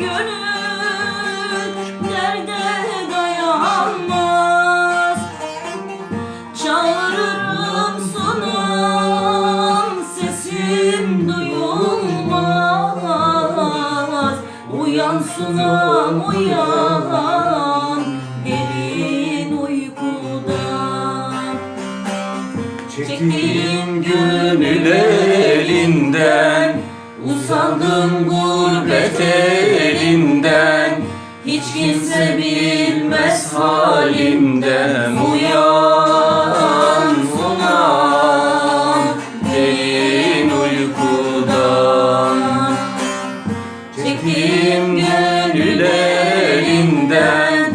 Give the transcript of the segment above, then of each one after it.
gönül derde dayanmaz. Çağırırım sunan sesim duyulmaz. Uyan sunam uyan derin uykudan. Çektiğim gönül elinden Usandım gurbet elinden. Hiç kimse bilmez halimden. Uyan uyan derin uykudan. Çektiğim gönül elinden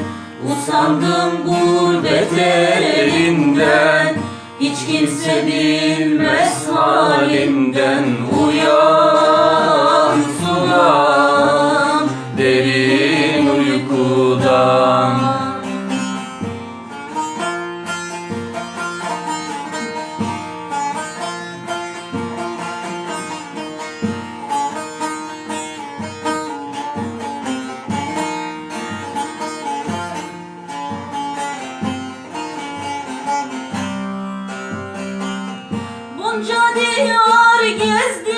Usandım gurbet elinden. Hiç kimse bilmez halimden Bunca diyar gezdim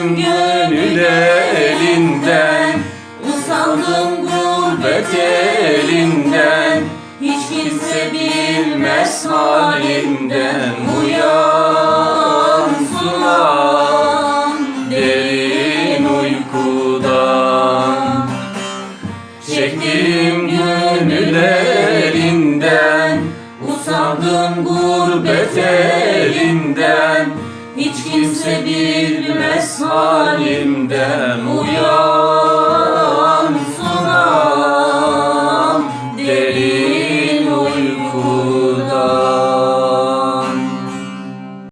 Çektiğim gönül elinden. Usandım gurbet elinden. Hiç kimse bilmez halimden Uyan sulan derin uykudan. Çektim gönül elinden. Usandım gurbet elinden. Hiç kimse bilmez halimden uyan.